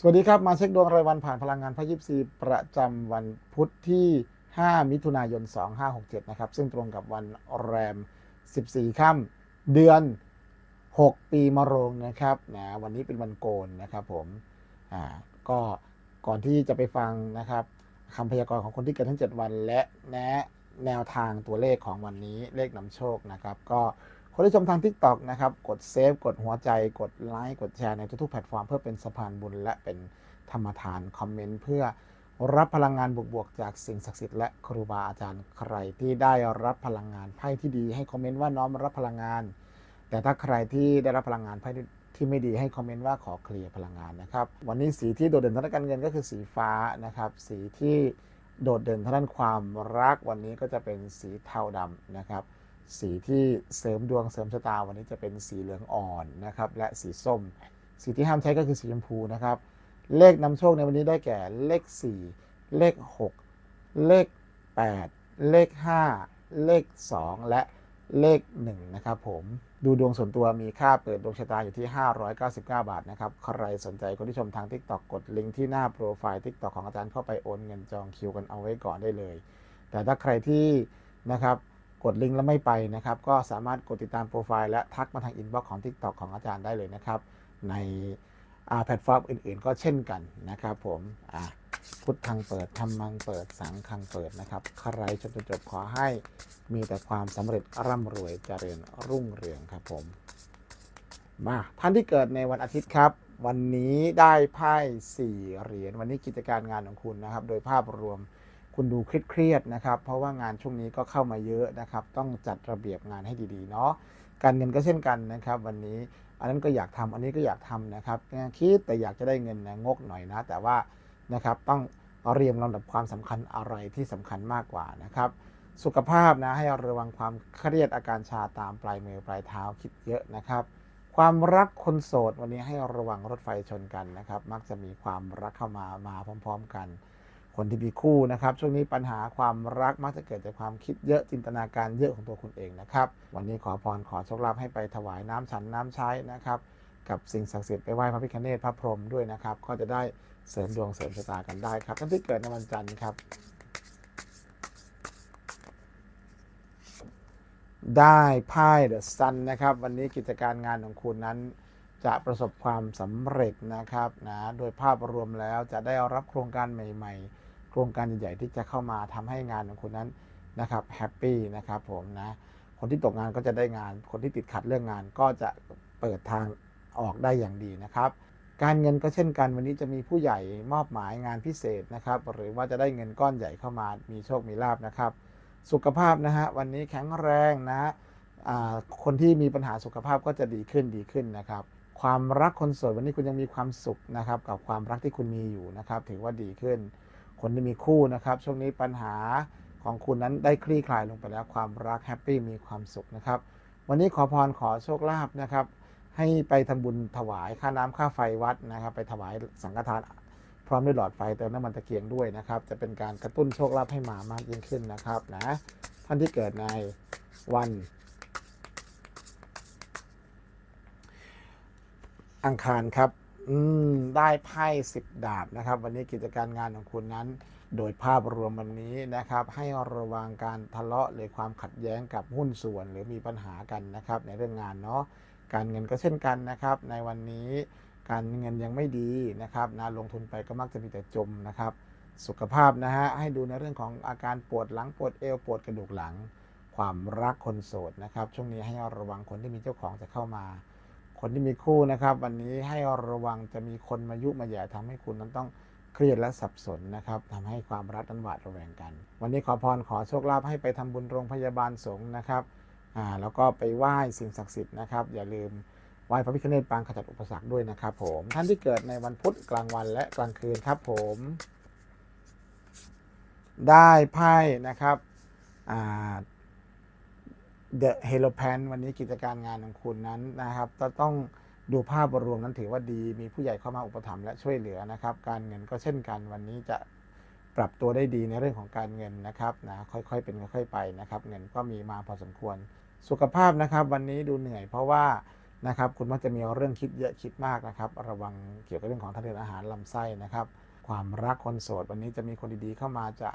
สวัสดีครับ มาเช็คดวงรายวันผ่านพลังงานพระยิปซีประจำวันพุธที่ 5 มิถุนายน 2567 นะครับ ซึ่งตรงกับวันแรม 14 ค่ำเดือน 6 ปีมะโรงนะครับนะวันนี้เป็นวันโกนนะครับผมอ่าก็ก่อนที่จะไปฟังนะครับคำพยากรณ์ของคนที่เกิดทั้ง 7 วันและแนะแนวทางตัวเลขของวันนี้เลขนำโชคนะครับ ก็ คนที่ชมทาง TikTok นะครับ กดเซฟ กดหัวใจ กดไลค์ กดแชร์ในทุกๆแพลตฟอร์มเพื่อเป็นสะพานบุญและเป็นธรรมทานคอมเมนต์เพื่อรับพลังงานบวกๆจากสิ่งศักดิ์สิทธิ์และครูบาอาจารย์ใครที่ได้รับพลังงานไพ่ที่ดี ให้คอมเมนต์ว่าน้อมรับพลังงาน แต่ถ้าใครที่ได้รับพลังงานไพ่ที่ที่ไม่ดีให้คอมเมนต์ว่าขอเคลียร์พลังงานนะครับ วันนี้สีที่โดดเด่นทางด้านการเงินก็คือสีฟ้านะครับ สีที่โดดเด่นทางด้านความรักวันนี้ก็จะเป็นสีเทาดำนะครับ สีที่เสริมดวงเสริมชะตาวันนี้จะเป็นสีเหลืองอ่อนนะครับ และสีส้ม สีที่ห้ามใช้ก็คือสีชมพูนะครับ เลขนำโชคในวันนี้ได้แก่เลข 4 เลข 6 เลข 8 เลข 5 เลข 2 และเลข 1 นะครับผมดูดวงส่วนตัวมีค่าเปิดดวงชะตาอยู่ที่ 599 บาทนะครับ ใครสนใจคนที่ชมทาง TikTok กดลิงก์ที่หน้าโปรไฟล์ TikTok ของอาจารย์เข้าไปโอนเงินจองคิวกันเอาไว้ก่อนได้เลย แต่ถ้าใครที่นะครับ กดลิงก์แล้วไม่ไปนะครับ ก็สามารถกดติดตามโปรไฟล์และทักมาทางอินบ็อกซ์ของ TikTok ของอาจารย์ได้เลยนะครับ ในอ่าแพลตฟอร์มอื่น ๆ ก็เช่นกันนะครับผมพุทธังเปิดธรรมังเปิดสังฆังเปิดนะครับ ใครจนจบขอให้มีแต่ความสำเร็จร่ำรวยเจริญรุ่งเรืองครับผม มาท่านที่เกิดในวันอาทิตย์ครับ วันนี้ได้ไพ่สี่เหรียญวันนี้กิจการงานของคุณนะครับ โดยภาพรวม คุณดูเครียดๆนะครับ เพราะว่างานช่วงนี้ก็เข้ามาเยอะนะครับ ต้องจัดระเบียบงานให้ดีๆเนาะการเงินก็เช่นกันนะครับ วันนี้อันนั้นก็อยากทำอันนี้ก็อยากทำนะครับคิดแต่อยากจะได้เงินนะงกหน่อยนะ แต่ว่านะครับต้องเรียงลำดับความสำคัญอะไรที่สำคัญมากกว่านะครับ สุขภาพนะให้ระวังความเครียดอาการชาตามปลายมือปลายเท้าคิดเยอะนะครับ ความรักคนโสดวันนี้ให้ระวังรถไฟชนกันนะครับ มักจะมีความรักเข้ามามาพร้อม ๆ กัน คนที่มีคู่นะครับ ช่วงนี้ปัญหาความรักมักจะเกิดจากความคิดเยอะจินตนาการเยอะของตัวคุณเองนะครับ วันนี้ขอพรขอโชคลาภให้ไปถวายน้ำฉันน้ำใช้นะครับกับสิ่งศักดิ์สิทธิ์ไปไหว้พระพิฆเนศพระพรหมด้วยนะครับ ก็จะได้เสริมดวงเสริมชะตากันได้ครับท่านที่เกิดในวันจันทร์ครับ ได้ไพ่เดอะซันนะครับ วันนี้กิจการงานของคุณนั้นจะประสบความสำเร็จนะครับนะ โดยภาพรวมแล้วจะได้รับโครงการใหม่ ๆ โครงการใหญ่ๆที่จะเข้ามาทำให้งานของคุณนั้นนะครับแฮปปี้นะครับผมนะคนที่ตกงานก็จะได้งาน คนที่ติดขัดเรื่องงานก็จะเปิดทางออกได้อย่างดีนะครับ การเงินก็เช่นกันวันนี้จะมีผู้ใหญ่มอบหมายงานพิเศษนะครับ หรือว่าจะได้เงินก้อนใหญ่เข้ามามีโชคมีลาบนะครับ สุขภาพนะฮะวันนี้แข็งแรงนะคนที่มีปัญหาสุขภาพก็จะดีขึ้นดีขึ้นนะครับ ความรักคนโสดวันนี้คุณยังมีความสุขนะครับ กับความรักที่คุณมีอยู่นะครับ ถือว่าดีขึ้น คนที่มีคู่นะครับ ช่วงนี้ปัญหาของคุณนั้นได้คลี่คลายลงไปแล้วความรักแฮปปี้มีความสุขนะครับ วันนี้ขอพรขอโชคลาภนะครับ ให้ไปทำบุญถวายค่าน้ำค่าไฟวัดนะครับ ไปถวายสังฆทานพร้อมด้วยหลอดไฟเติมน้ำมันตะเกียงด้วยนะครับ จะเป็นการกระตุ้นโชคลาภให้มามากยิ่งขึ้นนะครับนะท่านที่เกิดในวันอังคารครับ อืมได้ไพ่สิบดาบนะครับ วันนี้กิจการงานของคุณนั้น โดยภาพรวมวันนี้นะครับ ให้ระวังการทะเลาะหรือความขัดแย้งกับหุ้นส่วนหรือมีปัญหากันนะครับ ในเรื่องงานเนาะการเงินก็เช่นกันนะครับ ในวันนี้การเงินยังไม่ดีนะครับนะลงทุนไปก็มักจะมีแต่จมนะครับ สุขภาพนะฮะให้ดูในเรื่องของอาการปวดหลังปวดเอวปวดกระดูกหลัง ความรักคนโสดนะครับ ช่วงนี้ให้ระวังคนที่มีเจ้าของจะเข้ามา คนที่มีคู่นะครับ วันนี้ให้ระวังจะมีคนมายุมาแย่ทำให้คุณนั้นต้องเครียดและสับสนนะครับทำให้ความรักนั้นหวาดระแวงกัน วันนี้ขอพรขอโชคลาภให้ไปทำบุญโรงพยาบาลสงฆ์นะครับอ่าแล้วก็ไปไหว้สิ่งศักดิ์สิทธิ์นะครับ อย่าลืมไหว้พระพิฆเนศปางขจัดอุปสรรคด้วยนะครับ ผม ท่านที่เกิดในวันพุธกลางวันและกลางคืนครับผม ได้ไพ่นะครับเด อะเฮโลแพนวันนี้กิจการงานของคุณนั้นนะครับจะต้องดูภาพรวมนั้นถือว่าดี มีผู้ใหญ่เข้ามาอุปถัมภ์และช่วยเหลือนะครับ การเงินก็เช่นกันวันนี้จะปรับตัวได้ดีในเรื่องของการเงินนะครับนะค่อยๆเป็นค่อยๆไปนะครับ เงินก็มีมาพอสมควร สุขภาพนะครับ วันนี้ดูเหนื่อยเพราะว่านะครับคุณมักจะมีเรื่องคิดเยอะคิดมากนะครับ ระวังเกี่ยวกับเรื่องของทางเดินอาหารลำไส้นะครับ ความรักคนโสดวันนี้จะมีคนดีๆเข้ามาจะ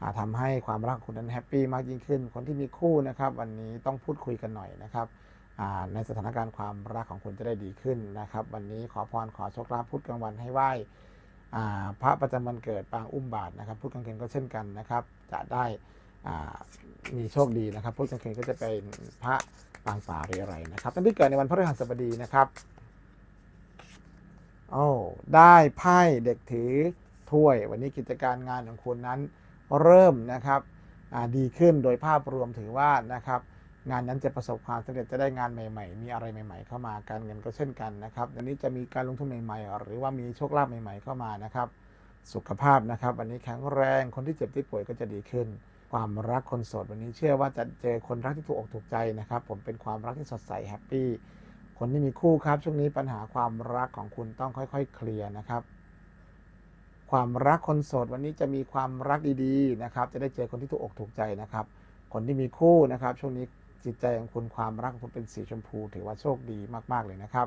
อ่าทำให้ความรักคุณนั้นแฮปปี้มากยิ่งขึ้น คนที่มีคู่นะครับ วันนี้ต้องพูดคุยกันหน่อยนะครับในสถานการณ์ความรักของคุณจะได้ดีขึ้นนะครับ วันนี้ขอพรขอโชคลาภพุธกลางวันให้ไหว้พระประจำวันเกิดปางอุ้มบาทนะครับพุธกลางคืนก็เช่นกันนะครับ จะได้มีโชคดีนะครับพุธกลางคืนก็จะเป็นพระปางป่าเรไรนะครับท่านที่เกิดในวันพฤหัสบดีนะครับโอ้ได้ไพ่เด็กถือถ้วย วันนี้กิจการงานของคุณนั้น เริ่มนะครับดีขึ้นโดยภาพรวมถือว่านะครับงานนั้นจะประสบความสำเร็จจะได้งานใหม่ ๆ มีอะไรใหม่ ๆ เข้ามาการเงินก็เช่นกันนะครับวันนี้จะมีการลงทุนใหม่ๆ หรือว่ามีโชคลาภใหม่ ๆ เข้ามานะครับ สุขภาพนะครับ วันนี้แข็งแรงคนที่เจ็บที่ป่วยก็จะดีขึ้น ความรักคนโสดวันนี้เชื่อว่าจะเจอคนรักที่ถูกอกถูกใจนะครับ ผมเป็นความรักที่สดใสแฮปปี้คนที่มีคู่ครับช่วงนี้ปัญหาความรักของคุณต้องค่อย ๆ เคลียร์นะครับ ความรักคนโสดวันนี้จะมีความรักดีๆนะครับ จะได้เจอคนที่ถูกอกถูกใจนะครับ คนที่มีคู่นะครับ ช่วงนี้จิตใจของคุณความรักของคุณเป็นสีชมพู ถือว่าโชคดีมากๆเลยนะครับ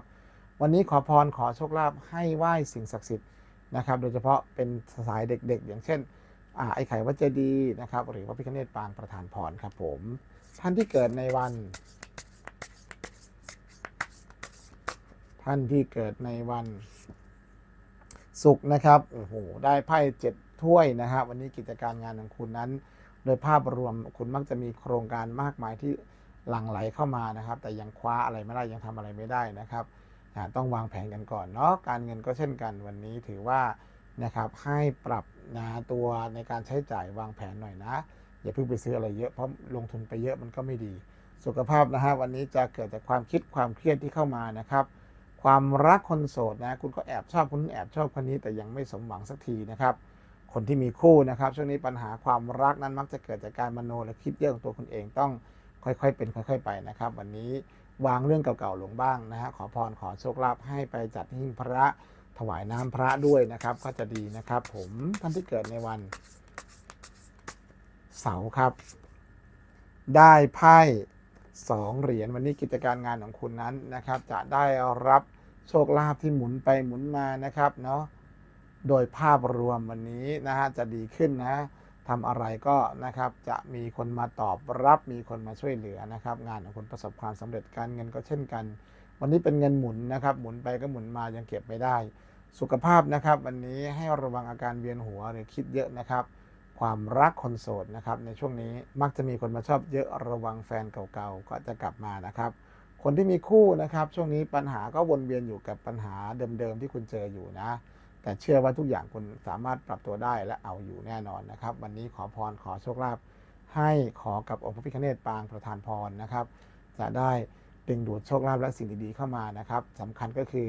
วันนี้ขอพรขอโชคลาภให้ไหว้สิ่งศักดิ์สิทธิ์นะครับ โดยเฉพาะเป็นสายเด็กๆ อย่างเช่นอไอ้ไข่วัดเจดีนะครับ หรือว่าพิคเนตปางประธานพรครับผม ท่านที่เกิดในวัน ท่านที่เกิดในวัน ศุกร์นะครับโอ้โหได้ไพ่เจ็ดถ้วยนะครับวันนี้กิจการงานของคุณนั้น โดยภาพรวมคุณมักจะมีโครงการมากมายที่หลั่งไหลเข้ามานะครับ แต่ยังคว้าอะไรไม่ได้ยังทำอะไรไม่ได้นะครับต้องวางแผนกันก่อนเนาะการเงินก็เช่นกันวันนี้ถือว่านะครับให้ปรับนะตัวในการใช้จ่ายวางแผนหน่อยนะ อย่าเพิ่งไปซื้ออะไรเยอะเพราะลงทุนไปเยอะมันก็ไม่ดี สุขภาพนะฮะวันนี้จะเกิดจากความคิดความเครียดที่เข้ามานะครับ ความรักคนโสดนะ คุณก็แอบชอบคนนู้นแอบชอบคนนี้แต่ยังไม่สมหวังสักทีนะครับ คนที่มีคู่นะครับ ช่วงนี้ปัญหาความรักนั้นมักจะเกิดจากการมโนและคิดเยอะของตัวคุณเองต้องค่อยๆ เป็นค่อย ๆ ไปนะครับ วันนี้วางเรื่องเก่าๆลงบ้างนะฮะขอพรขอโชคลาภให้ไปจัดหิ้งพระถวายน้ำพระด้วยนะครับ ก็จะดีนะครับ ผมท่านที่เกิดในวัน เสาร์ครับ ได้ไพ่ สองเหรียญวันนี้กิจการงานของคุณนั้นนะครับ จะได้รับโชคลาภที่หมุนไปหมุนมานะครับเนาะโดยภาพรวมวันนี้นะฮะจะดีขึ้นนะทำอะไรก็นะครับจะมีคนมาตอบรับมีคนมาช่วยเหลือนะครับ งานของคุณประสบความสำเร็จการเงินก็เช่นกัน วันนี้เป็นเงินหมุนนะครับ หมุนไปก็หมุนมายังเก็บไม่ได้ สุขภาพนะครับ วันนี้ให้ระวังอาการเวียนหัวหรือคิดเยอะนะครับ ความรักคนโสดนะครับ ในช่วงนี้มักจะมีคนมาชอบเยอะระวังแฟนเก่าๆก็จะกลับมานะครับ คนที่มีคู่นะครับ ช่วงนี้ปัญหาก็วนเวียนอยู่กับปัญหาเดิมๆที่คุณเจออยู่นะ แต่เชื่อว่าทุกอย่างคุณสามารถปรับตัวได้และเอาอยู่แน่นอนนะครับ วันนี้ขอพรขอโชคลาภให้ขอกับองค์พระพิฆเนศปางประธานพรนะครับ จะได้ดึงดูดโชคลาภและสิ่งดีๆเข้ามานะครับสำคัญก็คือ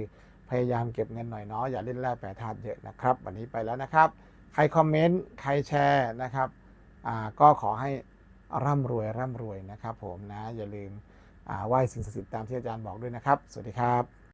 พยายามเก็บเงินหน่อยเนาะอย่าเล่นแร่แปรธาตุเยอะนะครับ วันนี้ไปแล้วนะครับ ใครคอมเมนต์ใครแชร์นะครับอ่าก็ขอให้ร่ำรวยร่ำรวยนะครับผมนะอย่าลืมอ่าไหว้สิ่งศักดิ์สิทธิ์ตามที่อาจารย์บอกด้วยนะครับ สวัสดีครับ